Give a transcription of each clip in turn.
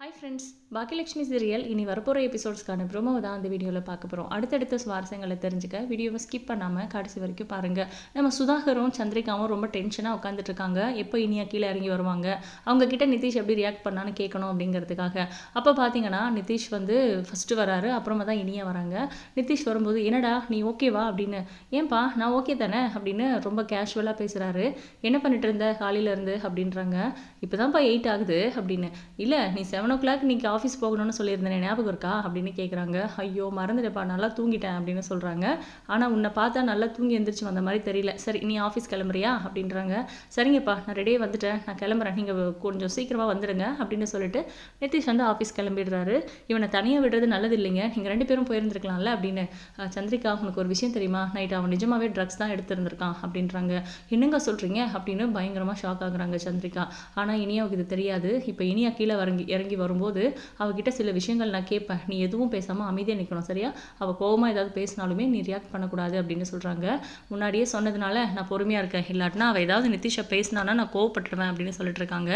Hi friends Baakiyalakshmi serial இனி வரப்போகிற எபிசோட்ஸ்க்கான ப்ரோமோவை தான் அந்த வீடியோவில் பார்க்க போகிறோம் அடுத்தடுத்த சுவாரஸ்யங்களை தெரிஞ்சுக்க வீடியோவை ஸ்கிப் பண்ணாமல் கடைசி வரைக்கும் பாருங்கள் நம்ம சுதாகரும் சந்திரிகாவும் ரொம்ப டென்ஷனாக உட்காந்துட்ருக்காங்க எப்போ இனியா கீழே இறங்கி வருவாங்க? அவங்கக்கிட்ட நிதிஷ் எப்படி ரியாக்ட் பண்ணான்னு கேட்கணும் அப்படிங்கிறதுக்காக. அப்போ பார்த்தீங்கன்னா நிதிஷ் வந்து ஃபஸ்ட்டு வராரு அப்புறமா தான் இனியா வராங்க. நிதிஷ் வரும்போது என்னடா நீ ஓகேவா அப்படின்னு. ஏன்பா நான் ஓகே தானே? அப்படின்னு ரொம்ப கேஷுவலாக பேசுகிறாரு என்ன பண்ணிட்டு இருந்த? காலையிலேருந்து அப்படின்றாங்க. இப்போ தான்ப்பா எயிட் ஆகுது அப்படின்னு. இல்லை நீ செவன் ஓ கிளாக் இன்னைக்கு ஆஃபீஸ் போகணும்னு சொல்லியிருந்தேன் ஞாபகம் இருக்கா? அப்படின்னு கேட்குறாங்க ஐயோ மறந்துட்டேப்பா நல்லா தூங்கிட்டேன் அப்படின்னு சொல்கிறாங்க ஆனால் உன்னை பார்த்தா நல்லா தூங்கி எந்திரிச்சு வந்த மாதிரி தெரியல. சரி நீ ஆஃபீஸ் கிளம்புறியா? அப்படின்றாங்க. சரிங்கப்பா நான் ரெடியே வந்துட்டேன். நான் கிளம்புறேன். நீங்கள் கொஞ்சம் சீக்கிரமாக வந்துடுங்க அப்படின்னு சொல்லிட்டு நிதிஷ் வந்து ஆஃபீஸ் கிளம்பிடுறாரு. இவனை தனியாக விடுறது நல்லது இல்லைங்க நீங்கள் ரெண்டு பேரும் போயிருந்துருக்கலாம்ல அப்படின்னு. சந்திரிகா உனக்கு ஒரு விஷயம் தெரியுமா? நைட் அவன் நிஜமாவே ட்ரக்ஸ் தான் எடுத்திருந்திருக்கான் அப்படின்றாங்க. என்னங்க சொல்கிறீங்க அப்படின்னு பயங்கரமாக ஷாக் ஆகுறாங்க சந்திரிகா. ஆனால் இனியாவுக்கு இது தெரியாது. இப்போ இனியா கீழே இறங்கி இறங்கி வரும்போது அவகிட்ட சில விஷயங்கள் நான் கேட்பேன். நீ எதுவும் பேசாமல் அமைதியாக நிற்கணும் சரியா? அவள் கோவமாக ஏதாவது பேசினாலுமே நீ ரியாக்ட் பண்ணக்கூடாது அப்படின்னு சொல்கிறாங்க முன்னாடியே சொன்னதுனால நான் பொறுமையாக இருக்கேன். இல்லாட்டினா அவள் ஏதாவது நிதிஷை பேசினானா நான் கோவப்பட்டுருவேன் அப்படின்னு சொல்லிட்டு இருக்காங்க.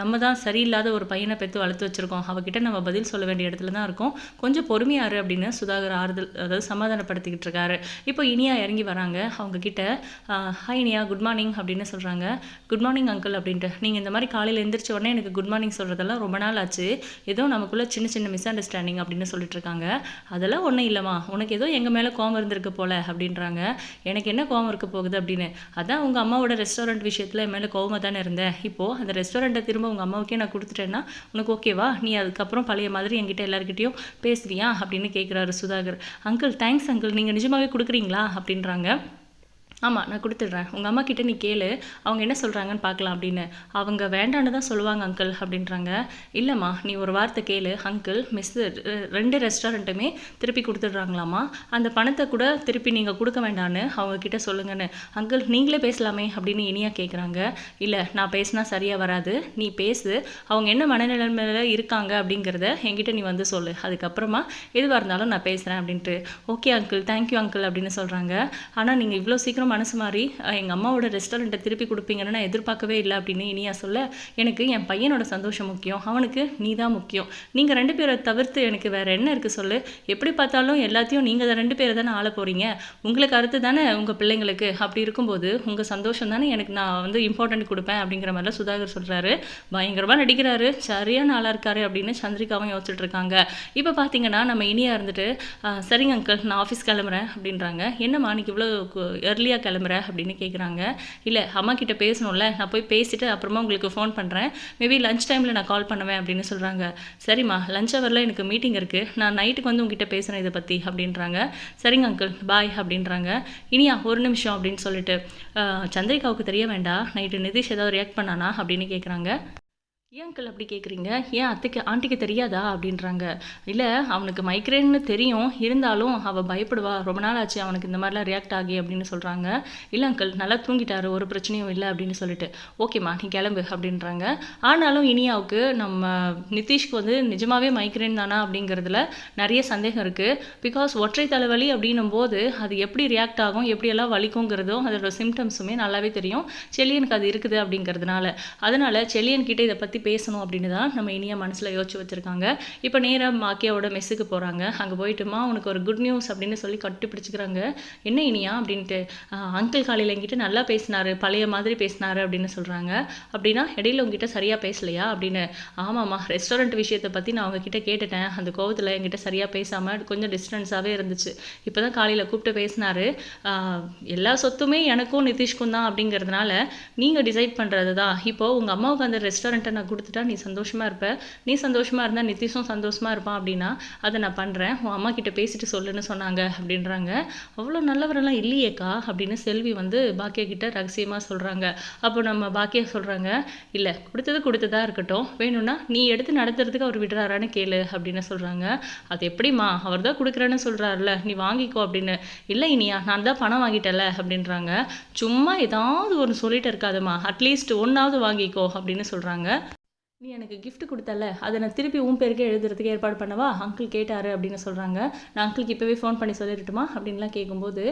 நம்ம தான் சரியில்லாத ஒரு பையனை பெற்று வளர்த்து வச்சிருக்கோம். அவகிட்ட நம்ம பதில் சொல்ல வேண்டிய இடத்துல தான் இருக்கோம். கொஞ்சம் பொறுமையாரு அப்படின்னு சுதாகர் ஆறுதல் அதாவது சமாதானப்படுத்திக்கிட்டு இருக்காரு. இப்போ இனியா இறங்கி வராங்க. அவங்க கிட்ட ஹாய் இனியா குட் மார்னிங் அப்படின்னு சொல்கிறாங்க குட் மார்னிங் அங்கிள் அப்படின்ட்டு. நீங்கள் இந்த மாதிரி காலையில் எந்திரிச்ச உடனே எனக்கு குட் மார்னிங் சொல்கிறதெல்லாம் ரொம்ப நாள் ஆச்சு. ஏதோ நமக்குள்ள சின்ன சின்ன மிஸ் அண்டர்ஸ்டாண்டிங் அப்படின்னு சொல்லிட்டு இருக்காங்க அதெல்லாம் ஒன்றும் இல்லைம்மா. உனக்கு ஏதோ எங்கள் மேலே கோவம் இருந்திருக்கு போல அப்படின்றாங்க. எனக்கு என்ன கோவம் இருக்க போகுது அப்படின்னு. அதான் உங்கள் அம்மாவோட ரெஸ்டாரண்ட் விஷயத்தில் என் மேலே கோவமாக தானே இருந்தேன் இப்போது அந்த ரெஸ்டாரண்ட்டை திரும்ப உங்கள் அம்மாவுக்கே நான் கொடுத்துட்டேன்னா உனக்கு ஓகேவா நீ அதுக்கப்புறம் பழைய மாதிரி என்கிட்ட எல்லாருக்கிட்டையும் பேசுவியா? அப்படின்னு கேட்குறாரு சுதாகர். அங்கிள் தேங்க்ஸ் அங்கிள் நீங்கள் நிஜமாகவே கொடுக்குறீங்களா? அப்படின்றாங்க. ஆமாம் நான் கொடுத்துட்றேன். உங்கள் அம்மா கிட்டே நீ கேளு. அவங்க என்ன சொல்கிறாங்கன்னு பார்க்கலாம் அப்படின்னு. அவங்க வேண்டான்னு தான் சொல்லுவாங்க அங்கிள் அப்படின்றாங்க. இல்லைம்மா நீ ஒரு வார்த்தை கேளு. அங்கிள் மிஸ் ரெண்டு ரெஸ்டாரண்ட்டுமே திருப்பி கொடுத்துட்றாங்களாம்மா. அந்த பணத்தை கூட திருப்பி நீங்கள் கொடுக்க வேண்டான்னு அவங்க கிட்ட சொல்லுங்கன்னு. அங்கிள் நீங்களே பேசலாமே அப்படின்னு இனியாக கேட்குறாங்க இல்லை நான் பேசினா சரியாக வராது. நீ பேசு. அவங்க என்ன மனநிலைமையில் இருக்காங்க அப்படிங்கிறத என்கிட்ட நீ வந்து சொல்லு. அதுக்கப்புறமா எதுவாக இருந்தாலும் நான் பேசுகிறேன் அப்படின்ட்டு. ஓகே அங்கிள் தேங்க்யூ அங்கிள் அப்படின்னு சொல்கிறாங்க ஆனால் நீங்கள் இவ்வளோ சீக்கிரம் மனசு மாறி எங்கள் அம்மாவோட ரெஸ்டாரண்ட்டை திருப்பி கொடுப்பீங்கன்னு நான் எதிர்பார்க்கவே இல்லை அப்படின்னு இனியா சொல்ல எனக்கு என் பையனோட சந்தோஷம் முக்கியம் அவனுக்கு நீ தான் முக்கியம். நீங்கள் ரெண்டு பேரை தவிர்த்து எனக்கு வேறு என்ன இருக்குது சொல்லு? எப்படி பார்த்தாலும் எல்லாத்தையும் நீங்கள் ரெண்டு பேரை தானே ஆள போகிறீங்க உங்களுக்கு அடுத்து தானே உங்கள் பிள்ளைங்களுக்கு? அப்படி இருக்கும்போது உங்கள் சந்தோஷம் தானே எனக்கு நான் வந்து இம்பார்ட்டன்ட் கொடுப்பேன் அப்படிங்கிற மாதிரிலாம் சுதாகர் சொல்கிறாரு பயங்கரமாக நடிக்கிறாரு. சரியான ஆளாக இருக்காரு அப்படின்னு சந்திரிகாவும் யோசிச்சுட்டு இருக்காங்க. இப்போ பார்த்தீங்கன்னா நம்ம இனியா இருந்துட்டு சரிங்க அங்கிள் நான் ஆஃபீஸ் கிளம்புறேன் அப்படின்றாங்க. என்னம்மா அன்றைக்கி இவ்வளோ ஏர்லியாக கிளம்புற அப்படின்னு கேட்குறாங்க இல்லை அம்மா கிட்ட பேசணும்ல நான் போய் பேசிட்டு அப்புறமா உங்களுக்கு ஃபோன் பண்ணுறேன் மேபி லஞ்ச் டைமில் நான் கால் பண்ணுவேன் அப்படின்னு சொல்கிறாங்க சரிம்மா லஞ்ச் ஹவரில் எனக்கு மீட்டிங் இருக்குது நான் நைட்டுக்கு வந்து உங்ககிட்ட பேசுகிறேன் இதை பற்றி அப்படின்றாங்க. சரிங்க அங்கிள் பாய் அப்படின்றாங்க. இனியா ஒரு நிமிஷம் அப்படின்னு சொல்லிட்டு சந்திரிகாவுக்கு தெரிய வேண்டாம். நைட்டு நிதிஷ் ஏதாவது ரியாக்ட் பண்ணானா? அப்படின்னு கேட்குறாங்க ஏன் அங்கிள் அப்படி கேட்குறீங்க ஏன் அத்தைக்கு ஆண்டிக்கு தெரியாதா? அப்படின்றாங்க. இல்லை அவனுக்கு மைக்ரேன்னு தெரியும். இருந்தாலும் அவள் பயப்படுவா. ரொம்ப நாள் ஆச்சு அவனுக்கு இந்த மாதிரிலாம் ரியாக்ட் ஆகி அப்படின்னு சொல்கிறாங்க இல்லை அங்கிள் நல்லா தூங்கிட்டாரு. ஒரு பிரச்சனையும் இல்லை அப்படின்னு சொல்லிட்டு. ஓகேம்மா நீ கிளம்பு அப்படின்றாங்க. ஆனாலும் இனியாவுக்கு நம்ம நிதிஷ்க்கு வந்து நிஜமாகவே மைக்ரேன் தானா அப்படிங்கிறதுல நிறைய சந்தேகம் இருக்குது பிகாஸ் ஒற்றை தலைவலி அப்படின்னும் போது அது எப்படி ரியாக்ட் ஆகும் எப்படியெல்லாம் வலிக்குங்கிறதும் அதோட சிம்டம்ஸுமே நல்லாவே தெரியும். செல்லியனுக்கு அது இருக்குது அப்படிங்கிறதுனால. அதனால செல்லியன்கிட்ட இதை பற்றி பேசணும் அப்படின்னு தான் நம்ம இனியா மனசில் யோசிச்சு வச்சுருக்காங்க. இப்போ நேராக மாக்கியாவோட மெஸ்ஸுக்கு போகிறாங்க அங்கே போயிட்டுமா உனக்கு ஒரு குட் நியூஸ் அப்படின்னு சொல்லி கட்டுப்பிடிச்சிக்கிறாங்க. என்ன இனியா அப்படின்ட்டு அங்கிள் காலையில் என்கிட்ட நல்லா பேசினாரு பழைய மாதிரி பேசினாரு அப்படின்னு சொல்கிறாங்க அப்படின்னா இடையில உங்ககிட்ட சரியாக பேசலையா அப்படின்னு. ஆமாம்மா ரெஸ்டாரண்ட் விஷயத்தை பற்றி நான் அவங்கக்கிட்ட கேட்டுட்டேன். அந்த கோவத்தில் என்கிட்ட சரியாக பேசாமல் கொஞ்சம் டிஸ்டன்ஸாகவே இருந்துச்சு. இப்போ தான் காலையில் கூப்பிட்டு பேசினார். எல்லா சொத்துமே எனக்கும் நிதிஷ்க்கும் தான் அப்படிங்கிறதுனால நீங்கள் டிசைட் பண்ணுறது தான் இப்போது உங்கள் அம்மாவுக்கு அந்த ரெஸ்டாரண்ட்டை நான் கொடுத்துட்டா நீ சந்தோஷமாக இருப்ப. நீ சந்தோஷமாக இருந்தால் நிதிஷும் சந்தோஷமாக இருப்பான் அப்படின்னா அதை நான் பண்ணுறேன் உன் அம்மா கிட்ட பேசிட்டு சொல்லுன்னு சொன்னாங்க அப்படின்றாங்க. அவ்வளோ நல்லவரெல்லாம் இல்லையேக்கா அப்படின்னு செல்வி வந்து பாக்கியா கிட்ட ரகசியமாக சொல்கிறாங்க அப்போ நம்ம பாக்கியா சொல்கிறாங்க இல்லை கொடுத்தது கொடுத்ததா இருக்கட்டும். வேணும்னா நீ எடுத்து நடத்துறதுக்கு அவர் விடுறாரான்னு கேளு அப்படின்னு சொல்கிறாங்க அது எப்படிம்மா? அவர் தான் கொடுக்குறேன்னு சொல்கிறாருல நீ வாங்கிக்கோ அப்படின்னு. இல்லை இனியா நான் தான் பணம் வாங்கிட்டல அப்படின்றாங்க. சும்மா ஏதாவது ஒன்று சொல்லிட்டு இருக்காதம்மா. அட்லீஸ்ட் ஒன்றாவது வாங்கிக்கோ அப்படின்னு சொல்கிறாங்க நீ எனக்கு கிஃப்ட் கொடுத்தல அதை நான் திருப்பி உன் பேருக்கே எழுதுறதுக்கு ஏற்பாடு பண்ணவா? அங்கிள் கேட்டாரு அப்படின்னு சொல்கிறாங்க நான் அங்கிளுக்கு இப்போவே ஃபோன் பண்ணி சொல்லிடட்டுமா? அப்படின்லாம் கேட்கும்போது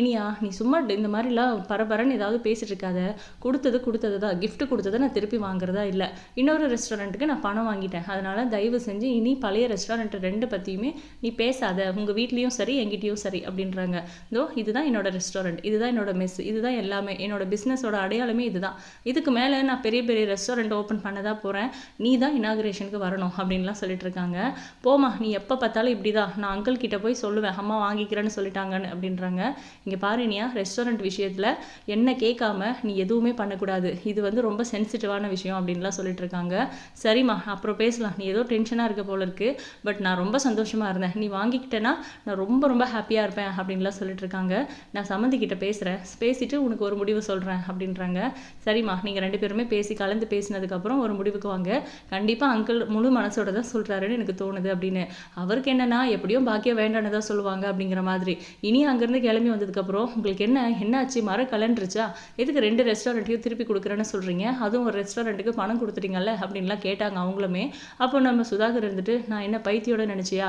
இனியா நீ சும்மா இந்த மாதிரிலாம் பரபரன்னு ஏதாவது பேசிகிட்டு இருக்காத. கொடுத்தது கொடுத்தது தான். கிஃப்ட் கொடுத்ததை நான் திருப்பி வாங்குறதா இல்லை. இன்னொரு ரெஸ்டாரண்ட்டுக்கு நான் பணம் வாங்கிட்டேன். அதனால் தயவு செஞ்சு இனி பழைய ரெஸ்டாரண்ட் ரெண்டு பற்றியுமே நீ பேசாத. உங்கள் வீட்லேயும் சரி எங்கிட்டயும் சரி அப்படின்றாங்க. இதோ இதுதான் என்னோட ரெஸ்டாரண்ட் இதுதான் என்னோட மெஸ் இதுதான் எல்லாமே. என்னோட பிஸ்னஸோட அடையாளமே இதுதான். இதுக்கு மேலே நான் பெரிய பெரிய ரெஸ்டாரண்ட் ஓப்பன் பண்ணதா போகிறேன் நீ தான் இனாகிரேஷனுக்கு வரணும் அப்படின்லாம் சொல்லிட்டு இருக்காங்க போமா நீ எப்போ பார்த்தாலும் இப்படி தான் நான் அங்கிள் கிட்ட போய் சொல்லுவேன். அம்மா வாங்கிக்கிறேன்னு சொல்லிட்டாங்கன்னு அப்படின்றாங்க. இங்கே பாருனியா ரெஸ்டாரண்ட் விஷயத்தில் என்ன கேட்காம நீ எதுவுமே பண்ணக்கூடாது. இது வந்து ரொம்ப சென்சிட்டிவான விஷயம் அப்படின்லாம் சொல்லிட்டு இருக்காங்க சரிம்மா அப்புறம் பேசலாம். நீ ஏதோ டென்ஷனாக இருக்க போல இருக்கு. பட் நான் ரொம்ப சந்தோஷமாக இருந்தேன். நீ வாங்கிக்கிட்டேன்னா நான் ரொம்ப ரொம்ப ஹாப்பியாக இருப்பேன் அப்படின்லாம் சொல்லிட்டு இருக்காங்க நான் சம்மந்தி கிட்ட பேசுகிறேன் பேசிட்டு உனக்கு ஒரு முடிவு சொல்கிறேன் அப்படின்றாங்க. சரிம்மா நீங்கள் ரெண்டு பேருமே பேசி கலந்து பேசினதுக்கப்புறம் ஒரு முடிவு வாங்க கண்டிப்பாக அங்கிள் முழு மனசோட தான் சொல்கிறாருன்னு எனக்கு தோணுது அப்படின்னு. அவருக்கு என்னன்னா எப்படியும் பாக்கியம் வேண்டான்னு தான் சொல்லுவாங்க அப்படிங்கிற மாதிரி. இனி அங்கேருந்து கிளம்பி வந்ததுக்கப்புறம் உங்களுக்கு என்ன என்னாச்சு? மர கலண்டுருச்சா எதுக்கு ரெண்டு ரெஸ்டாரண்ட்டையும் திருப்பி கொடுக்குறேன்னு சொல்கிறீங்க அதுவும் ஒரு ரெஸ்டாரண்ட்டுக்கு பணம் கொடுத்துட்டீங்கல்ல? அப்படின்லாம் கேட்டாங்க அவங்களுமே. அப்போ நம்ம சுதாகர் இருந்துட்டு நான் என்ன பைத்தியோட நினச்சியா?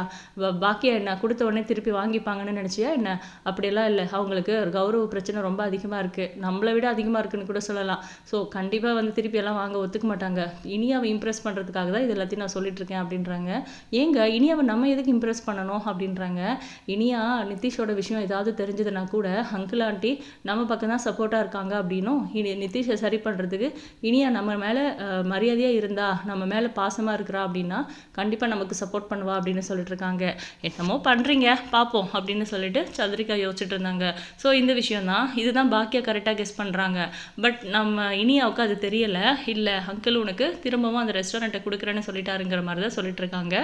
பாக்கியா என்ன? கொடுத்த உடனே திருப்பி வாங்கிப்பாங்கன்னு நினச்சியா என்ன? அப்படியெல்லாம் இல்லை. அவங்களுக்கு கௌரவ பிரச்சனை ரொம்ப அதிகமாக இருக்குது நம்மளை விட அதிகமாக இருக்குன்னு கூட சொல்லலாம். ஸோ கண்டிப்பாக வந்து திருப்பி எல்லாம் வாங்க ஒத்துக்க மாட்டாங்க. இனியாவை இம்ப்ரெஸ் பண்ணுறதுக்காக தான் இது எல்லாத்தையும் நான் சொல்லிட்டுருக்கேன் அப்படின்றாங்க. ஏங்க இனியாவை நம்ம எதுக்கு இம்ப்ரெஸ் பண்ணணும் அப்படின்றாங்க. இனியா நிதிஷோட விஷயம் ஏதாவது தெரிஞ்சதுன்னா கூட அங்கிள் ஆண்டி நம்ம பக்கம் தான் சப்போர்ட்டாக இருக்காங்க அப்படின்னும் இனி நிதிஷை சரி பண்ணுறதுக்கு இனியா நம்ம மேலே மரியாதையாக இருந்தா நம்ம மேலே பாசமாக இருக்கிறா அப்படின்னா கண்டிப்பாக நமக்கு சப்போர்ட் பண்ணுவா அப்படின்னு சொல்லிட்டு இருக்காங்க என்னமோ பண்ணுறீங்க பார்ப்போம் அப்படின்னு சொல்லிட்டு சந்திரிகா யோசிச்சுட்டு இருந்தாங்க ஸோ இந்த விஷயம் தான் இதுதான் பாக்கியா கரெக்டாக கெஸ் பண்ணுறாங்க பட் நம்ம இனியாவுக்கு அது தெரியலை. இல்லை அங்கிள் உனக்கு திரும்பவும் அந்த ரெஸ்டாரண்ட்டை கொடுக்குறேன்னு சொல்லிட்டாருங்கிற மாதிரி தான் சொல்லிட்டு இருக்காங்க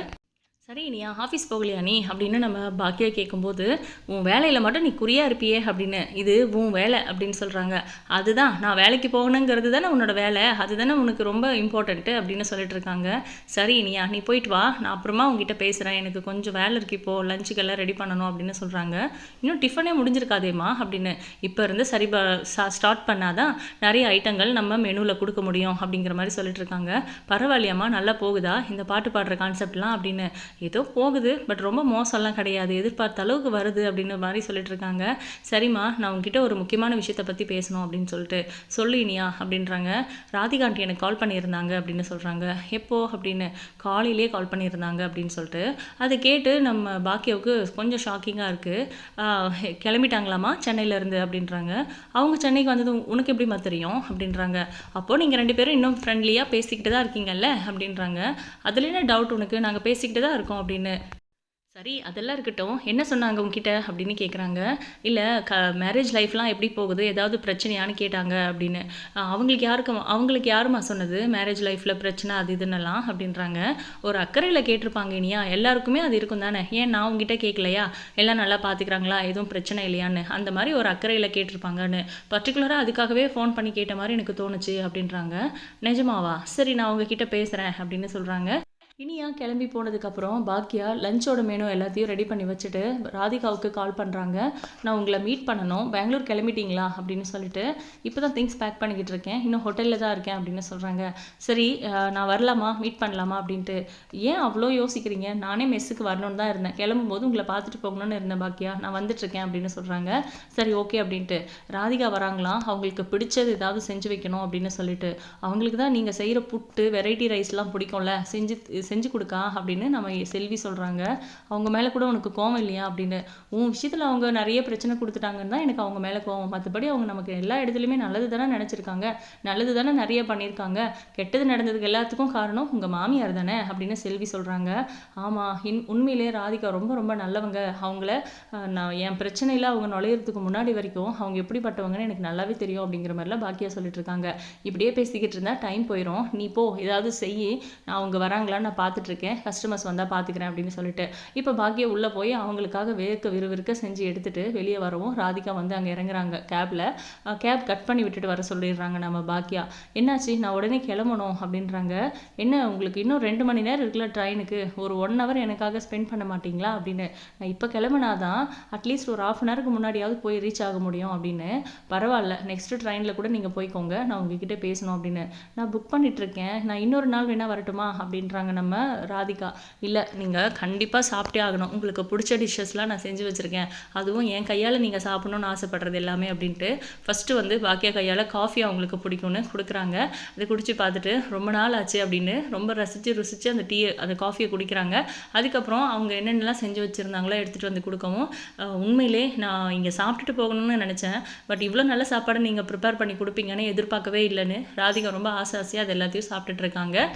சரி நீ ஆஃபீஸ் போகலையா நீ? அப்படின்னு நம்ம பாக்கியா கேட்கும்போது உன் வேலையில் மட்டும் நீ குறியாக இருப்பியே அப்படின்னு. இது உன் வேலை அப்படின்னு சொல்கிறாங்க அதுதான் நான் வேலைக்கு போகணுங்கிறது தானே உன்னோட வேலை. அதுதானே உனக்கு ரொம்ப இம்பார்ட்டண்ட்டு அப்படின்னு சொல்லிட்டு இருக்காங்க. சரி நீயா நீ போயிட்டு வா. நான் அப்புறமா உங்ககிட்ட பேசுகிறேன் எனக்கு கொஞ்சம் வேலை இருக்கு இப்போது லஞ்சுக்கெல்லாம் ரெடி பண்ணணும் அப்படின்னு சொல்கிறாங்க இன்னும் டிஃபனே முடிஞ்சிருக்காதேம்மா அப்படின்னு. இப்போ இருந்து சரி ஸ்டார்ட் பண்ணாதான் நிறைய ஐட்டங்கள் நம்ம மெனுவில் கொடுக்க முடியும் அப்படிங்கிற மாதிரி சொல்லிட்டு இருக்காங்க. பரவாயில்லையாம்மா நல்லா போகுதா? இந்த பாட்டு பாடுற கான்செப்ட்லாம் அப்படின்னு. ஏதோ போகுது பட் ரொம்ப மோசம்லாம் கிடையாது. எதிர்பார்த்த அளவுக்கு வருது அப்படின்ற மாதிரி சொல்லிட்டு இருக்காங்க. சரிம்மா நான் உங்ககிட்ட ஒரு முக்கியமான விஷயத்தை பற்றி பேசணும் அப்படின்னு சொல்லிட்டு சொல்லு இனியா அப்படின்றாங்க. ராதிகா ஆண்டி எனக்கு கால் பண்ணியிருந்தாங்க அப்படின்னு சொல்கிறாங்க எப்போ அப்படின்னு? காலையிலே கால் பண்ணியிருந்தாங்க அப்படின்னு சொல்லிட்டு. அதை கேட்டு நம்ம பாக்கியாவுக்கு கொஞ்சம் ஷாக்கிங்காக இருக்குது கிளம்பிட்டாங்களாமா சென்னையிலேருந்து அப்படின்றாங்க. அவங்க சென்னைக்கு வந்தது உனக்கு எப்படிமா தெரியும்? அப்படின்றாங்க. அப்போது நீங்கள் ரெண்டு பேரும் இன்னும் ஃப்ரெண்ட்லியாக பேசிக்கிட்டு தான் இருக்கீங்கல்ல? அப்படின்றாங்க. அதில் என்ன டவுட் உனக்கு? நாங்கள் பேசிக்கிட்டு தான் இருக்கோம். அப்படின்னு. சரி அதெல்லாம் இருக்கட்டும். என்ன சொன்னாங்க உங்ககிட்ட அப்படின்னு கேட்குறாங்க இல்லை க மேரேஜ் லைஃப்லாம் எப்படி போகுது? ஏதாவது பிரச்சனையான்னு கேட்டாங்க அப்படின்னு. அவங்களுக்கு யாருக்கு அவங்களுக்கு யாருமா சொன்னது? மேரேஜ் லைஃப்பில் பிரச்சனை அது இதுன்னெல்லாம் அப்படின்றாங்க. ஒரு அக்கறையில் கேட்டிருப்பாங்க இனியா. எல்லாருக்குமே அது இருக்கும் தானே? ஏன் நான் உங்ககிட்ட கேட்கலையா எல்லாம் நல்லா பார்த்துக்கிறாங்களா எதுவும் பிரச்சனை இல்லையான்னு. அந்த மாதிரி ஒரு அக்கறையில் கேட்டிருப்பாங்கன்னு. பர்டிகுலராக அதுக்காகவே ஃபோன் பண்ணி கேட்ட மாதிரி எனக்கு தோணுச்சு அப்படின்றாங்க. நிஜமாவா? சரி நான் உங்ககிட்ட பேசுகிறேன் அப்படின்னு சொல்கிறாங்க இனியா கிளம்பி போனதுக்கப்புறம் பாக்கியா லஞ்சோட மெனு எல்லாத்தையும் ரெடி பண்ணி வச்சுட்டு ராதிகாவுக்கு கால் பண்ணுறாங்க நான் உங்களை மீட் பண்ணணும். பெங்களூர் கிளம்பிட்டீங்களா? அப்படின்னு சொல்லிட்டு இப்போ தான் திங்ஸ் பேக் பண்ணிக்கிட்டு இருக்கேன். இன்னும் ஹோட்டலில் தான் இருக்கேன் அப்படின்னு சொல்கிறாங்க சரி நான் வரலாமா? மீட் பண்ணலாமா? அப்படின்ட்டு. ஏன் அவ்வளோ யோசிக்கிறீங்க? நானே மெஸ்ஸுக்கு வரணும்னு தான் இருந்தேன். கிளம்பும்போது உங்களை பார்த்துட்டு போகணும்னு இருந்தேன் பாக்கியா நான் வந்துட்டுருக்கேன் அப்படின்னு சொல்கிறாங்க சரி ஓகே அப்படின்ட்டு. ராதிகா வராங்களாம் அவங்களுக்கு பிடிச்சது ஏதாவது செஞ்சு வைக்கணும் அப்படின்னு சொல்லிட்டு. அவங்களுக்கு தான் நீங்கள் செய்கிற புட்டு வெரைட்டி ரைஸ்லாம் பிடிக்கும்ல? செஞ்சு செஞ்சு கொடுக்கா அப்படின்னு நம்ம செல்வி சொல்கிறாங்க அவங்க மேலே கூட உனக்கு கோவம் இல்லையா அப்படின்னு. உன் விஷயத்தில் அவங்க நிறைய பிரச்சனை கொடுத்துட்டாங்கன்னு தான் எனக்கு அவங்க மேலே கோவம். மற்றபடி அவங்க நமக்கு எல்லா இடத்துலையுமே நல்லது தானே நினச்சிருக்காங்க. நல்லது தானே நிறைய பண்ணியிருக்காங்க. கெட்டது நடந்ததுக்கு எல்லாத்துக்கும் காரணம் உங்கள் மாமியார் தானே அப்படின்னு செல்வி சொல்கிறாங்க ஆமாம் இன் உண்மையிலே ராதிகா ரொம்ப ரொம்ப நல்லவங்க. அவங்கள நான் என் பிரச்சனையில் அவங்க நுழையிறதுக்கு முன்னாடி வரைக்கும் அவங்க எப்படிப்பட்டவங்கன்னு எனக்கு நல்லாவே தெரியும் அப்படிங்கிற மாதிரிலாம் பாக்கியா சொல்லிட்டு இருக்காங்க. இப்படியே பேசிக்கிட்டு இருந்தால் டைம் போயிடும் நீ போ ஏதாவது செய்யி நான் அவங்க வராங்களான்னு நான் பார்த்துட்ருக்கேன். கஸ்டமர்ஸ் வந்தால் பார்த்துக்கிறேன் அப்படின்னு சொல்லிட்டு. இப்போ பாக்கியா உள்ளே போய் அவங்களுக்காக வேர்க்க விறுவிறுக்க செஞ்சு எடுத்துகிட்டு வெளியே வரவும் ராதிகா வந்து அங்கே இறங்குறாங்க கேபில் கேப் கட் பண்ணி விட்டுட்டு வர சொல்லிடுறாங்க நம்ம பாக்கியா. என்னாச்சு? நான் உடனே கிளம்பணும் அப்படின்றாங்க. என்ன உங்களுக்கு இன்னும் ரெண்டு மணி நேரம் இருக்குல்ல ட்ரெயினுக்கு? ஒரு ஒன் ஹவர் எனக்காக ஸ்பெண்ட் பண்ண மாட்டீங்களா அப்படின்னு. நான் இப்போ கிளம்புனாதான் அட்லீஸ்ட் ஒரு ஆஃப் அன் ஹவருக்கு முன்னாடியாவது போய் ரீச் ஆக முடியும் அப்படின்னு. பரவாயில்ல நெக்ஸ்ட் ட்ரெயினில் கூட நீங்கள் போய்க்கோங்க. நான் உங்ககிட்ட பேசணும் அப்படின்னு. நான் புக் பண்ணிகிட்ருக்கேன் நான் இன்னொரு நாள் வேணால் வரட்டுமா அப்படின்றாங்க நம்ம நம்ம ராதிகா. இல்லை நீங்கள் கண்டிப்பாக சாப்பிட்டே ஆகணும். உங்களுக்கு பிடிச்ச டிஷ்ஷஸ்லாம் நான் செஞ்சு வச்சுருக்கேன். அதுவும் என் கையால் நீங்கள் சாப்பிடணும்னு ஆசைப்படுறது எல்லாமே அப்படின்ட்டு ஃபஸ்ட்டு வந்து பாக்கியா கையால் காஃபி அவங்களுக்கு பிடிக்கும்னு கொடுக்குறாங்க. அதை குடிச்சு பார்த்துட்டு ரொம்ப நாள் ஆச்சு அப்படின்னு ரொம்ப ரசித்து ருசித்து அந்த டீ அந்த காஃபியை குடிக்கிறாங்க. அதுக்கப்புறம் அவங்க என்னென்னலாம் செஞ்சு வச்சுருந்தாங்களோ எடுத்துகிட்டு வந்து கொடுக்கவும் உண்மையிலே நான் இங்கே சாப்பிட்டுட்டு போகணும்னு நினச்சேன். பட் இவ்வளோ நல்ல சாப்பாடை நீங்கள் ப்ரிப்பேர் பண்ணி கொடுப்பீங்கன்னு எதிர்பார்க்கவே இல்லைன்னு ராதிகா ரொம்ப ஆசை ஆசையாக அது எல்லாத்தையும் சாப்பிட்டுட்டு இருக்காங்க.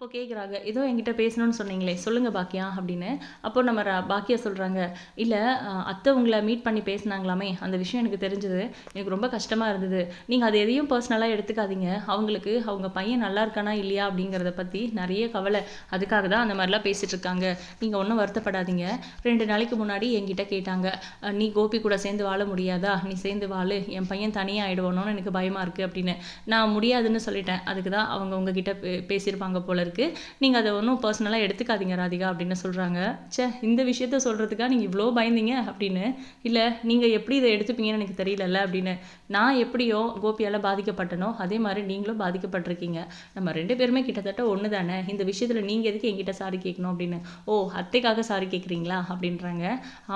அப்போ கேட்குறாங்க ஏதோ என்கிட்ட பேசணும்னு சொன்னீங்களே சொல்லுங்கள் பாக்கியா அப்படின்னு. அப்போ நம்ம ரா- பாக்கியா சொல்கிறாங்க இல்லை அத்தை உங்களை மீட் பண்ணி பேசினாங்களாமே அந்த விஷயம் எனக்கு தெரிஞ்சது எனக்கு ரொம்ப கஷ்டமாக இருந்தது. நீங்கள் அது எதையும் பர்சனலாக எடுத்துக்காதீங்க. அவங்களுக்கு அவங்க பையன் நல்லா இருக்கானா இல்லையா? அப்படிங்கிறத பற்றி நிறைய கவலை. அதுக்காக தான் அந்த மாதிரிலாம் பேசிகிட்டு இருக்காங்க. நீங்கள் ஒன்றும் வருத்தப்படாதீங்க. ரெண்டு நாளைக்கு முன்னாடி என்கிட்ட கேட்டாங்க அஹ், நீ கோபி கூட சேர்ந்து வாழ முடியாதா? நீ சேர்ந்து வாழு. என் பையன் தனியாக ஆயிடுவானோன்னு எனக்கு பயமாக இருக்குது அப்படின்னு. நான் முடியாதுன்னு சொல்லிட்டேன். அதுக்கு தான் அவங்க உங்ககிட்ட பே பேசியிருப்பாங்க போல இருக்கு. நீங்கள் அதை ஒன்றும் பர்சனலாக எடுத்துக்காதீங்க ராதிகா அப்படின்னு சொல்கிறாங்க ச்சே இந்த விஷயத்த சொல்கிறதுக்காக நீங்கள் இவ்வளோ பயந்தீங்க அப்படின்னு. இல்லை நீங்கள் எப்படி இதை எடுத்துப்பீங்கன்னு எனக்கு தெரியலல்ல அப்படின்னு. நான் எப்படியோ கோபியால் பாதிக்கப்பட்டனோ அதே மாதிரி நீங்களும் பாதிக்கப்பட்டிருக்கீங்க. நம்ம ரெண்டு பேருமே கிட்டத்தட்ட ஒன்று தானே இந்த விஷயத்தில் நீங்கள் எதுக்கு என்கிட்ட சாரி கேட்கணும் அப்படின்னு. ஓ அத்தைக்காக சாரி கேட்குறீங்களா அப்படின்றாங்க.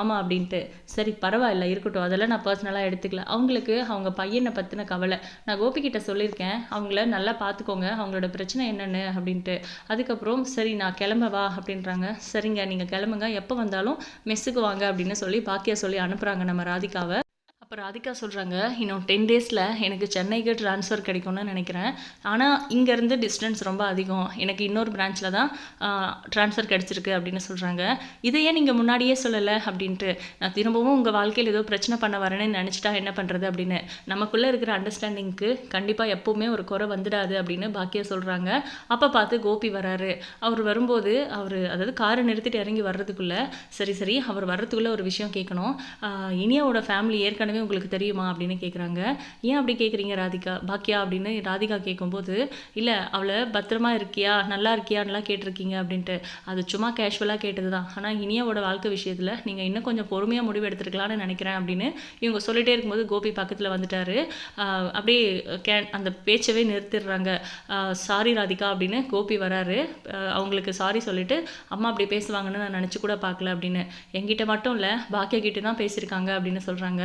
ஆமாம் அப்படின்ட்டு. சரி பரவாயில்ல இருக்கட்டும். அதெல்லாம் நான் பர்சனலாக எடுத்துக்கல. அவங்களுக்கு அவங்க பையனை பற்றின கவலை. நான் கோபிக்கிட்ட சொல்லியிருக்கேன். அவங்கள நல்லா பார்த்துக்கோங்க அவங்களோட பிரச்சனை என்னென்னு அப்படின்ட்டு. அதுக்கப்புறம் சரி நான் கிளம்பவா அப்படின்றாங்க. சரிங்க நீங்கள் கிளம்புங்க. எப்போ வந்தாலும் மெஸ்ஸுக்கு வாங்க அப்படின்னு சொல்லி பாக்கியா சொல்லி அனுப்புகிறாங்க நம்ம ராதிகாவை. அப்புறம் ராதிகா சொல்கிறாங்க இன்னும் டென் டேஸில் எனக்கு சென்னைக்கு ட்ரான்ஸ்ஃபர் கிடைக்கும்னு நினைக்கிறேன். ஆனால் இங்கேருந்து டிஸ்டன்ஸ் ரொம்ப அதிகம். எனக்கு இன்னொரு பிரான்ச்சில் தான் ட்ரான்ஸ்ஃபர் கிடச்சிருக்கு அப்படின்னு சொல்கிறாங்க இதையே நீங்கள் முன்னாடியே சொல்லலை அப்படின்ட்டு நான் திரும்பவும் உங்கள் வாழ்க்கையில் ஏதோ பிரச்சனை பண்ண வரேன்னு நினச்சிட்டா என்ன பண்ணுறது அப்படின்னு. நமக்குள்ளே இருக்கிற அண்டர்ஸ்டாண்டிங்க்கு கண்டிப்பாக எப்போவுமே ஒரு குறை வந்துடாது அப்படின்னு பாக்கியா சொல்கிறாங்க அப்போ பார்த்து கோபி வராரு. அவர் வரும்போது அவர் அதாவது காரை நிறுத்திட்டு இறங்கி வர்றதுக்குள்ளே சரி சரி அவர் வர்றதுக்குள்ளே ஒரு விஷயம் கேட்கணும். இனியாவோட ஃபேமிலி ஏற்கனவே உங்களுக்கு தெரியுமா அப்படின்னு கேட்குறாங்க ஏன் அப்படி கேட்குறீங்க ராதிகா? பாக்கியா அப்படின்னு ராதிகா கேட்கும்போது இல்லை அவளை பத்திரமா இருக்கியா? நல்லா இருக்கியான்னுலாம் கேட்டிருக்கீங்க அப்படின்ட்டு. அது சும்மா கேஷுவலாக கேட்டது தான் ஆனால் இனியாவோட வாழ்க்கை விஷயத்தில் நீங்கள் இன்னும் கொஞ்சம் பொறுமையாக முடிவு எடுத்துருக்கலாம்னு நினைக்கிறேன் அப்படின்னு இவங்க சொல்லிகிட்டே இருக்கும்போது கோபி பக்கத்தில் வந்துட்டாரு. அப்படியே கே அந்த பேச்சவே நிறுத்திடுறாங்க. சாரி ராதிகா அப்படின்னு கோபி வராரு. அவங்களுக்கு சாரி சொல்லிட்டு அம்மா அப்படி பேசுவாங்கன்னு நான் நினச்சி கூட பார்க்கல அப்படின்னு. எங்கிட்ட மட்டும் இல்லை பாக்கியா கிட்டே தான் பேசியிருக்காங்க அப்படின்னு சொல்கிறாங்க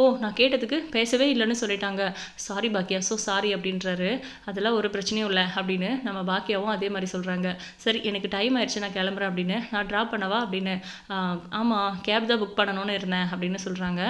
ஓ நான் கேட்டதுக்கு பேசவே இல்லைன்னு சொல்லிட்டாங்க. சாரி பாக்கியா ஸோ சாரி அப்படின்றாரு. அதெல்லாம் ஒரு பிரச்சனையும் இல்லை அப்படின்னு நம்ம பாக்கியாவும் அதே மாதிரி சொல்கிறாங்க சரி எனக்கு டைம் ஆயிடுச்சு நான் கிளம்புறேன் அப்படின்னு. நான் ட்ராப் பண்ணவா? அப்படின்னு. ஆமாம் கேப் தான் புக் பண்ணணும்னு இருந்தேன் அப்படின்னு சொல்கிறாங்க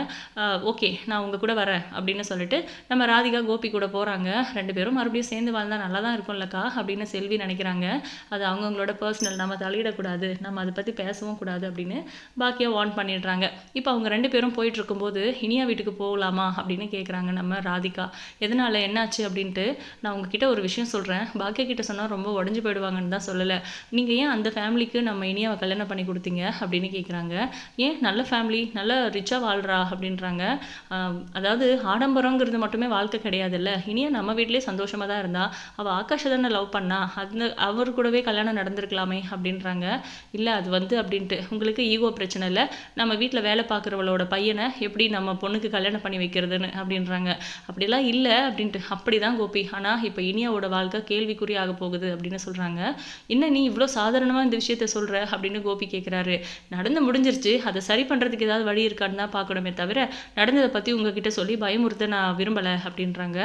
ஓகே நான் உங்கள் கூட வரேன் அப்படின்னு சொல்லிட்டு நம்ம ராதிகா கோபி கூட போகிறாங்க ரெண்டு பேரும் மறுபடியும் சேர்ந்து வாழ்ந்தால் நல்லா தான் இருக்கும்லக்கா அப்படின்னு செல்வி நினைக்கிறாங்க. அது அவங்கவுங்களோட பர்சனல் நம்ம தலையிடக்கூடாது நம்ம அதை பற்றி பேசவும் கூடாது அப்படின்னு பாக்கியா வார்ன் பண்ணிடுறாங்க. இப்போ அவங்க ரெண்டு பேரும் போயிட்டு இருக்கும்போது இனியா வீட்டுக்கு போகலாமா அப்படின்னு கேட்குறாங்க நம்ம ராதிகா. எதனால என்னாச்சு அப்படின்ட்டு நான் உங்ககிட்ட ஒரு விஷயம் சொல்கிறேன் பாக்கியா கிட்ட சொன்னால் ரொம்ப உடஞ்சி போயிடுவாங்கன்னு தான் சொல்லலை. நீங்கள் ஏன் அந்த ஃபேமிலிக்கு நம்ம இனியாவை கல்யாணம் பண்ணி கொடுத்தீங்க அப்படின்னு கேட்குறாங்க ஏன் நல்ல ஃபேமிலி நல்ல ரிச்சாக வாழ்கிறா அப்படின்றாங்க. அதாவது ஆடம்பரங்கிறது மட்டுமே வாழ்க்கை கிடையாதுல்ல. இனியா நம்ம வீட்டிலேயே சந்தோஷமாக தான் இருந்தா. அவள் ஆகாஷை தானே லவ் பண்ணா. அந்த அவர் கூடவே கல்யாணம் நடந்திருக்கலாமே அப்படின்றாங்க. இல்லை அது வந்து அப்படின்ட்டு. உங்களுக்கு ஈகோ பிரச்சனை இல்லை. நம்ம வீட்டில் வேலை பார்க்குறவளோட பையனை எப்படி நம்ம பொண்ணுக்கு கல்யாணம் பண்ணி வைக்கிறதுன்னு அப்படின்றாங்க. அப்படிலாம் இல்லை அப்படின்ட்டு. அப்படி தான் கோபி. ஆனால் இப்போ இனியாவோட வாழ்க்கை கேள்விக்குறி ஆக போகுது அப்படின்னு சொல்கிறாங்க என்ன நீ இவ்வளோ சாதாரணமாக இந்த விஷயத்த சொல்கிற அப்படின்னு கோபி கேட்குறாரு நடந்து முடிஞ்சிருச்சு. அதை சரி பண்ணுறதுக்கு ஏதாவது வழி இருக்கான்னு தான் பார்க்கணுமே தவிர நடந்ததை பற்றி உங்ககிட்ட சொல்லி பயமுறுத்த நான் விரும்பலை அப்படின்றாங்க.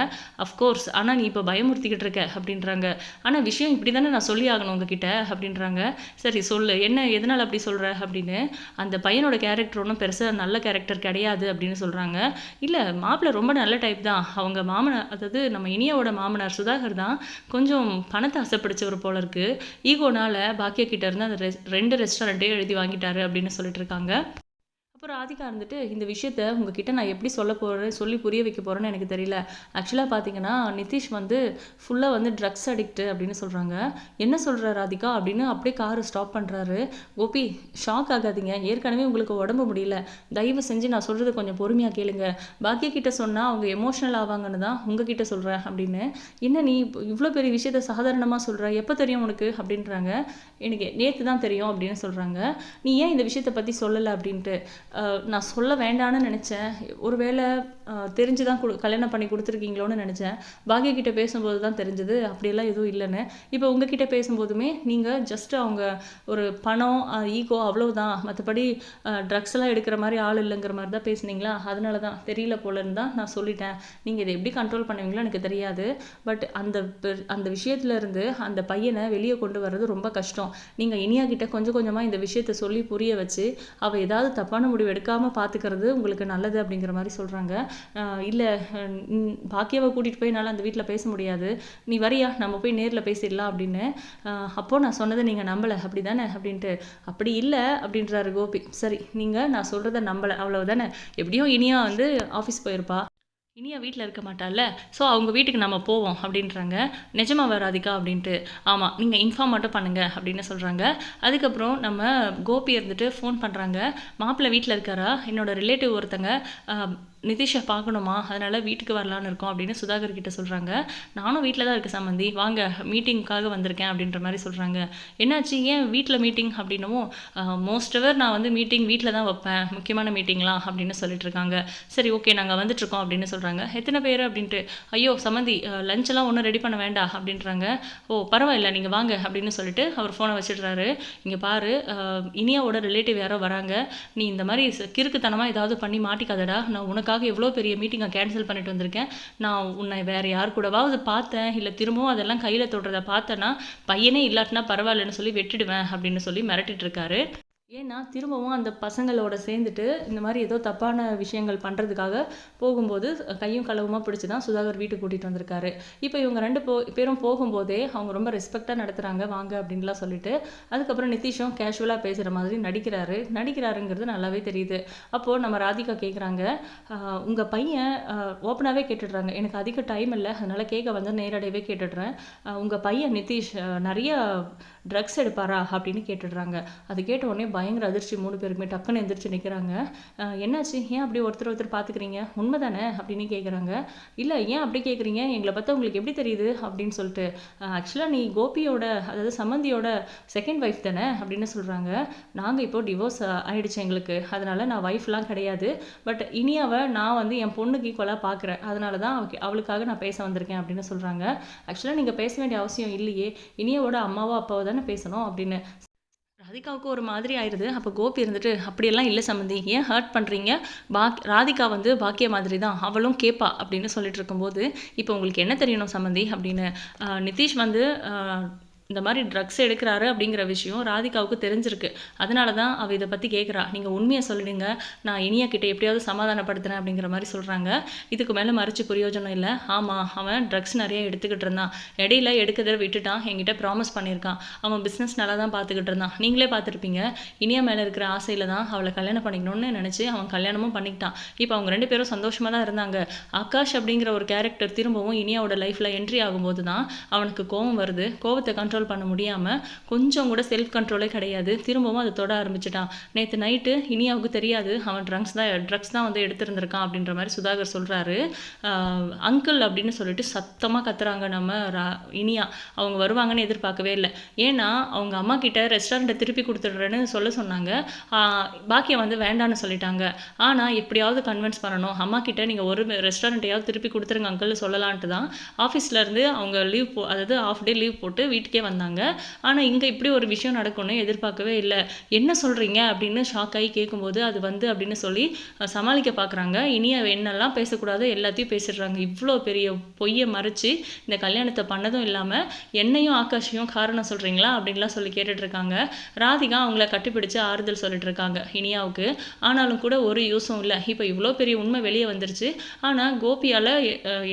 அஃப்கோர்ஸ் ஆனால் நீ இப்போ பயமுறுத்திக்கிட்டு இருக்க அப்படின்றாங்க. ஆனால் விஷயம் இப்படி தானே நான் சொல்லி ஆகணும் உங்ககிட்ட அப்படின்றாங்க. சரி சொல்லு. என்ன எதனால் அப்படி சொல்கிற அப்படின்னு. அந்த பையனோட கேரக்டர் ஒன்றும் பெருசாக நல்ல கேரக்டர் கிடையாது அப்படின்னு சொல்கிறாங்க இல்லை மாப்பிள்ளை ரொம்ப நல்ல டைப் தான். அவங்க மாமனார் அதாவது நம்ம இனியாவோட மாமனார் சுதாகர் தான் கொஞ்சம் பணத்தை ஆசைப்பிடிச்சவர் போல இருக்கு. ஈகோனால பாக்கியக்கிட்ட இருந்து அந்த ரெஸ்- ரெண்டு ரெஸ்டாரண்ட்டையும் எழுதி வாங்கிட்டாரு அப்படின்னு சொல்லிட்டு இருக்காங்க. அப்போ ராதிகா இருந்துட்டு இந்த விஷயத்த உங்ககிட்ட நான் எப்படி சொல்ல போகிறேன் சொல்லி புரிய வைக்க போகிறேன்னு எனக்கு தெரியல. ஆக்சுவலாக பார்த்தீங்கன்னா நிதிஷ் வந்து ஃபுல்லாக வந்து ட்ரக்ஸ் அடிக்ட் அப்படின்னு சொல்கிறாங்க என்ன சொல்கிற ராதிகா அப்படின்னு அப்படியே காரை ஸ்டாப் பண்ணுறாரு கோபி ஷாக் ஆகாதீங்க. ஏற்கனவே உங்களுக்கு உடம்பு முடியல. தயவு செஞ்சு நான் சொல்கிறது கொஞ்சம் பொறுமையாக கேளுங்க. பாக்கிய கிட்ட சொன்னால் அவங்க எமோஷனல் ஆவாங்கன்னு தான் உங்ககிட்ட சொல்கிறேன் அப்படின்னு. என்ன நீ இவ்வளோ பெரிய விஷயத்த சாதாரணமாக சொல்கிற எப்போ தெரியும் உனக்கு? அப்படின்றாங்க. எனக்கு நேற்று தான் தெரியும் அப்படின்னு சொல்கிறாங்க நீ ஏன் இந்த விஷயத்தை பற்றி சொல்லலை அப்படின்ட்டு? நான் சொல்ல வேண்டான்னு நினச்சேன். ஒருவேளை தெரிஞ்சு தான் கொடு கல்யாணம் பண்ணி கொடுத்துருக்கீங்களோன்னு நினச்சேன். பாக்கிய கிட்ட பேசும்போது தான் தெரிஞ்சது. அப்படியெல்லாம் எதுவும் இல்லைன்னு. இப்போ உங்ககிட்ட பேசும்போதுமே நீங்கள் ஜஸ்ட் அவங்க ஒரு பணம் ஈகோ அவ்வளோதான் மற்றபடி ட்ரக்ஸ் எல்லாம் எடுக்கிற மாதிரி ஆள் இல்லைங்கிற மாதிரி தான் பேசுனீங்களா? அதனால தான் தெரியல போலன்னு தான் நான் சொல்லிட்டேன். நீங்கள் இதை எப்படி கண்ட்ரோல் பண்ணுவீங்களோ எனக்கு தெரியாது. பட் அந்த அந்த விஷயத்துலேருந்து அந்த பையனை வெளியே கொண்டு வர்றது ரொம்ப கஷ்டம். நீங்கள் இனியா கிட்ட கொஞ்சம் கொஞ்சமாக இந்த விஷயத்த சொல்லி புரிய வச்சு அவள் ஏதாவது தப்பான முடிவு எடுக்காமல் பார்த்துக்கிறது உங்களுக்கு நல்லது அப்படிங்கிற மாதிரி சொல்கிறாங்க இல்லை பாக்கியாவை கூட்டிகிட்டு போய் என்னால் அந்த வீட்டில் பேச முடியாது. நீ வரியா? நம்ம போய் நேரில் பேசிடலாம் அப்படின்னு. அப்போது நான் சொன்னதை நீங்கள் நம்பலை. அப்படி தானே அப்படின்ட்டு. அப்படி இல்லை அப்படின்றாரு கோபி. சரி நீங்கள் நான் சொல்கிறத நம்பலை. அவ்வளவுதானே? எப்படியும் இனியா வந்து ஆஃபீஸ் போயிருப்பா. இனியா வீட்டில் இருக்க மாட்டாள்ல? ஸோ அவங்க வீட்டுக்கு நம்ம போவோம் அப்படின்றாங்க. நிஜமாக வராதிக்கா அப்படின்ட்டு. ஆமாம் நீங்கள் இன்ஃபார்ம் மட்டும் பண்ணுங்கள் அப்படின்னு சொல்கிறாங்க அதுக்கப்புறம் நம்ம கோபி இருந்துட்டு ஃபோன் பண்ணுறாங்க மாப்பிள்ளை வீட்டில் இருக்காரா? என்னோடய ரிலேட்டிவ் ஒருத்தங்க நிதிஷை பார்க்கணுமா? அதனால் வீட்டுக்கு வரலான்னு இருக்கோம் அப்படின்னு சுதாகர் கிட்ட சொல்கிறாங்க நானும் வீட்டில் தான் இருக்க சம்மந்தி. வாங்க மீட்டிங்க்காக வந்திருக்கேன் அப்படின்ற மாதிரி சொல்கிறாங்க என்னாச்சு? ஏன் வீட்டில் மீட்டிங் அப்படின்னவும் எவர் நான் வந்து மீட்டிங் வீட்டில் தான் வைப்பேன். முக்கியமான மீட்டிங்லாம் அப்படின்னு சொல்லிட்டு இருக்காங்க. சரி ஓகே நாங்கள் வந்துட்டுருக்கோம் அப்படின்னு சொல்கிறாங்க எத்தனை பேர்? அப்படின்ட்டு ஐயோ சம்மந்தி லஞ்செல்லாம் ஒன்றும் ரெடி பண்ண வேண்டாம் அப்படின்றாங்க. ஓ பரவாயில்ல நீங்கள் வாங்க அப்படின்னு சொல்லிட்டு அவர் ஃபோனை வச்சிடுறாரு. இங்கே பாரு இனியாவோட ரிலேட்டிவ் யாரோ வராங்க. நீ இந்த மாதிரி கிறுக்குத்தனமாக ஏதாவது பண்ணி மாட்டிக்காதடா. நான் உனக்காக எவ்வளோ பெரிய மீட்டிங்கை கேன்சல் பண்ணிட்டு வந்திருக்கேன். நான் உன்னை வேற யார் கூடவாவது பார்த்தேன். இல்லை திரும்பவும் அதெல்லாம் கையில் தொடுறத பார்த்தேன்னா பையனே இல்லாட்டினா பரவாயில்லன்னு சொல்லி வெட்டிடுவேன் அப்படின்னு சொல்லி மிரட்டிட்டு இருக்காரு. ஏன்னா திரும்பவும் அந்த பசங்களோட சேர்ந்துட்டு இந்த மாதிரி ஏதோ தப்பான விஷயங்கள் பண்ணுறதுக்காக போகும்போது கையும் களவுமாக பிடிச்சி தான் சுதாகர் வீட்டுக்கு கூட்டிகிட்டு வந்திருக்காரு. இப்போ இவங்க ரெண்டு போ பேரும் போகும்போதே அவங்க ரொம்ப ரெஸ்பெக்டாக நடத்துகிறாங்க வாங்க அப்படின்லாம் சொல்லிட்டு அதுக்கப்புறம் நிதிஷும் கேஷுவலாக பேசுகிற மாதிரி நடிக்கிறாரு. நடிக்கிறாருங்கிறது நல்லாவே தெரியுது. அப்போது நம்ம ராதிகா கேட்குறாங்க உங்கள் பையன் ஓப்பனாகவே கேட்டுடுறாங்க. எனக்கு அதிக டைம் இல்லை அதனால் கேட்க வந்து நேரடியாகவே கேட்டுடுறேன். உங்கள் பையன் நிதிஷ் நிறையா நிறைய ட்ரக்ஸ் எடுப்பாரா அப்படின்னு கேட்டுடுறாங்க. அது கேட்ட உடனே பயங்கர அதிர்ச்சி மூணு பேருக்குமே டக்குன்னு எந்திரிச்சு நிற்கிறாங்க என்னாச்சு? ஏன் அப்படி ஒருத்தர் ஒருத்தர் பார்த்துக்கிறீங்க உண்மை தானே அப்படின்னு கேட்குறாங்க இல்லை ஏன் அப்படி கேட்குறீங்க எங்களை பார்த்தா உங்களுக்கு எப்படி தெரியுது? அப்படின்னு சொல்லிட்டு ஆக்சுவலாக நீ கோபியோட அதாவது சம்மந்தியோட செகண்ட் ஒய்ஃப் தானே? அப்படின்னு சொல்கிறாங்க நாங்கள் இப்போ டிவோர்ஸ் ஆகிடுச்சு எங்களுக்கு. அதனால் நான் ஒய்ஃப்லாம் கிடையாது. பட் இனியாவை நான் வந்து என் பொண்ணுக்கு ஈக்குவலாக பார்க்குறேன் அதனால தான் அவளுக்கு அவளுக்காக நான் பேச வந்திருக்கேன் அப்படின்னு சொல்கிறாங்க ஆக்சுவலாக நீங்கள் பேச வேண்டிய அவசியம் இல்லையே. இனியாவோட அம்மாவோ அப்பாவோ தான் பேசணும் அப்படின்னு. ராதிகாவுக்கு ஒரு மாதிரி ஆயிடுது அப்போ கோபி இருந்துட்டு அப்படியெல்லாம் இல்லை சம்மந்தி ஏன் ஹர்ட் பண்ணுறீங்க பாக் ராதிகா வந்து பாக்கிய மாதிரி தான் அவளும் கேட்பா அப்படின்னு சொல்லிட்டு இருக்கும்போது இப்போ உங்களுக்கு என்ன தெரியணும் சம்மந்தி அப்படின்னு நிதிஷ் வந்து ஆஹ், இந்த மாதிரி ட்ரக்ஸ் எடுக்கிறாரு அப்படிங்கிற விஷயம் ராதிகாவுக்கு தெரிஞ்சிருக்கு. அதனால தான் அவள் இதை பற்றி கேட்குறா நீங்கள் உண்மையை சொல்லிடுங்க. நான் இனியா கிட்டே எப்படியாவது சமாதானப்படுத்துறேன் அப்படிங்கிற மாதிரி சொல்கிறாங்க இதுக்கு மேலே மறைச்சு பிரயோஜனம் இல்லை. ஆமாம் அவன் ட்ரக்ஸ் நிறைய எடுத்துக்கிட்டு இருந்தான். இடையில எடுக்கிறத விட்டுட்டான். என்கிட்ட ப்ராமிஸ் பண்ணியிருக்கான். அவன் பிஸ்னஸ் நல்லா தான் பார்த்துக்கிட்டு இருந்தான். நீங்களே பார்த்துருப்பீங்க. இனியா மேலே இருக்கிற ஆசையில் தான் அவளை கல்யாணம் பண்ணிக்கணும்னு நினச்சி அவன் கல்யாணமும் பண்ணிக்கிட்டான். இப்போ அவங்க ரெண்டு பேரும் சந்தோஷமாக தான் இருந்தாங்க. ஆகாஷ் அப்படிங்கிற ஒரு கேரக்டர் திரும்பவும் இனியாவோட லைஃப்பில் என்ட்ரி ஆகும்போது தான் அவனுக்கு கோவம் வருது. கோவத்தை கண்ட்ரோல் பண்ண முடியாமல் கொஞ்சம் கூட செல்ஃப் கண்ட்ரோலே கிடையாது. திரும்பவும் அதை தொட ஆரம்பிச்சிட்டான். நேற்று நைட்டு இனியாவுக்கு தெரியாது. அவன் ட்ரங்க்ஸ் தான் ட்ரக்ஸ் தான் வந்து எடுத்திருந்திருக்கான் அப்படின்ற மாதிரி சுதாகர் சொல்கிறாரு அங்கிள் அப்படின்னு சொல்லிட்டு சத்தமாக கத்துறாங்க நம்ம ரா- இனியா. அவங்க வருவாங்கன்னு எதிர்பார்க்கவே இல்லை. ஏன்னா அவங்க அம்மா கிட்ட ரெஸ்டாரண்ட்டை திருப்பி கொடுத்துட்றேன்னு சொல்ல சொன்னாங்க. பாக்கியம் வந்து வேண்டான்னு சொல்லிட்டாங்க. ஆனால் எப்படியாவது கன்வின்ஸ் பண்ணணும். அம்மா கிட்ட நீங்கள் ஒரு ரெஸ்டாரண்ட்டையாவது திருப்பி கொடுத்துருங்க அங்கிள் சொல்லலான்ட்டு தான். ஆஃபீஸ்லேருந்து அவங்க லீவ் போ அதாவது ஆஃப் டே லீவ் போட்டு வீட்டுக்கே வந்தாங்க. ஆனால் இங்கே இப்படி ஒரு விஷயம் நடக்கும்னு எதிர்பார்க்கவே இல்லை. என்ன சொல்கிறீங்க அப்படின்னு ஷாக் ஆகி கேட்கும்போது அது வந்து அப்படின்னு சொல்லி சமாளிக்க பார்க்குறாங்க இனி அவ என்னெல்லாம் பேசக்கூடாதோ எல்லாத்தையும் பேசிடுறாங்க. இவ்வளோ பெரிய பொய்யை மறைச்சு இந்த கல்யாணத்தை பண்ணதும் இல்லாமல் என்னையும் ஆகாஷையும் காரணம் சொல்கிறீங்களா அப்படின்லாம் சொல்லி கேட்டுட்ருக்காங்க. ராதிகா அவங்கள கட்டிப்பிடிச்சு ஆறுதல் சொல்லிட்டு இருக்காங்க இனியாவுக்கு. ஆனாலும் கூட ஒரு யூஸும் இல்லை. இப்போ இவ்வளோ பெரிய உண்மை வெளியே வந்துருச்சு. ஆனால் கோபியால்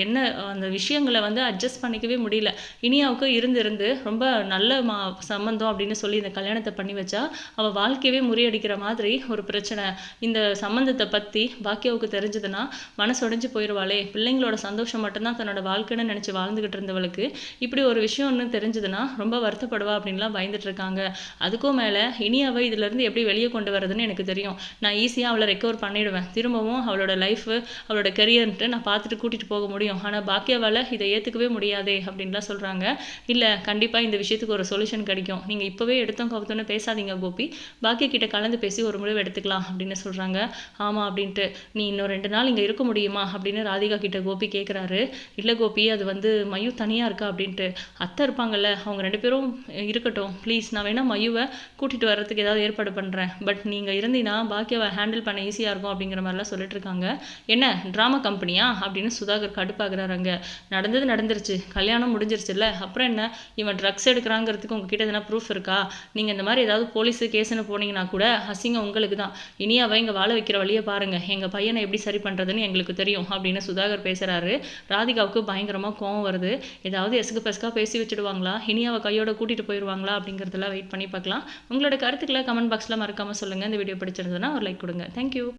என்ன அந்த விஷயங்களை வந்து அட்ஜஸ்ட் பண்ணிக்கவே முடியல. இனியாவுக்கு இருந்து இருந்து ரொம்ப ரொம்ப நல்ல மா சம்மந்தம் அப்படின்னு சொல்லி இந்த கல்யாணத்தை பண்ணி வச்சா அவள் வாழ்க்கையவே முறியடிக்கிற மாதிரி ஒரு பிரச்சனை. இந்த சம்மந்தத்தை பற்றி பாக்கியாவுக்கு தெரிஞ்சதுன்னா மனசு உடைஞ்சு போயிடுவாளே பிள்ளைங்களோட சந்தோஷம் மட்டும்தான் தன்னோட வாழ்க்கைன்னு நினச்சி வாழ்ந்துகிட்டு இருந்தவளுக்கு. இப்படி ஒரு விஷயம்னு தெரிஞ்சதுன்னா ரொம்ப வருத்தப்படுவா அப்படின்லாம் பயந்துட்டு இருக்காங்க. அதுக்கும் மேலே இனி அவள் இதுலேருந்து எப்படி வெளியே கொண்டு வரதுன்னு எனக்கு தெரியும். நான் ஈஸியாக அவளை ரெக்கவர் பண்ணிடுவேன். திரும்பவும் அவளோட லைஃபு அவளோட கெரியர்ன்ட்டு நான் பார்த்துட்டு கூட்டிகிட்டு போக முடியும். ஆனால் பாக்கியாவால் இதை ஏற்றுக்கவே முடியாதே அப்படின்லாம் சொல்கிறாங்க இல்லை கண்டிப்பாக இந்த விஷயத்துக்கு ஒரு சொல்யூஷன் கிடைக்கும். நீங்கள் இப்போவே எடுத்தோம் கவுத்தோன்னு பேசாதீங்க கோபி. பாக்கிய கிட்ட கலந்து பேசி ஒரு முடிவு எடுத்துக்கலாம் அப்படின்னு சொல்கிறாங்க ஆமாம் அப்படின்ட்டு. நீ இன்னும் ரெண்டு நாள் இங்கே இருக்க முடியுமா அப்படின்னு ராதிகா கிட்ட கோபி கேட்குறாரு இல்லை கோபி அது வந்து மயு தனியாக இருக்கா அப்படின்ட்டு. அத்தை இருப்பாங்கல்ல அவங்க ரெண்டு பேரும் இருக்கட்டும். ப்ளீஸ் நான் வேணால் மயுவை கூட்டிகிட்டு வர்றதுக்கு ஏதாவது ஏற்பாடு பண்ணுறேன் பட் நீங்கள் இருந்தீங்கன்னா பாக்கியாவை ஹேண்டில் பண்ண ஈஸியாக இருக்கும் அப்படிங்கிற மாதிரிலாம் சொல்லிட்டு இருக்காங்க. என்ன ட்ராமா கம்பெனியா அப்படின்னு சுதாகர் கடுப்பாகிறாருங்க நடந்தது நடந்துருச்சு. கல்யாணம் முடிஞ்சிருச்சுல்ல. அப்புறம் என்ன? இவன் ட்ரக்ஸ் எடுக்கிறாங்கிறதுக்கு உங்ககிட்ட எதனா ப்ரூஃப் இருக்கா? நீங்கள் இந்த மாதிரி ஏதாவது போலீஸு கேஸுன்னு போனீங்கன்னா கூட ஹசிங்க உங்களுக்கு தான். இனி அவள் இங்கே வாழ வைக்கிற வழியை பாருங்கள் எங்கள் பையனை எப்படி சரி பண்ணுறதுன்னு எங்களுக்கு தெரியும் அப்படின்னு சுதாகர் பேசுகிறாரு ராதிகாவுக்கு பயங்கரமாக கோவம் வருது. ஏதாவது எசுக்கு பெசுக்காக பேசி வச்சுடுவாங்களா? இனி அவள் கையோட கூட்டிகிட்டு போயிடுவாங்களா அப்படிங்கிறதெல்லாம் வெயிட் பண்ணி பார்க்கலாம். உங்களோட கருத்துக்களை கமெண்ட் பாக்ஸில் மறக்காமல் சொல்லுங்கள் இந்த வீடியோ பிடிச்சிருந்ததுன்னா ஒரு லைக் கொடுங்க. தேங்க்யூ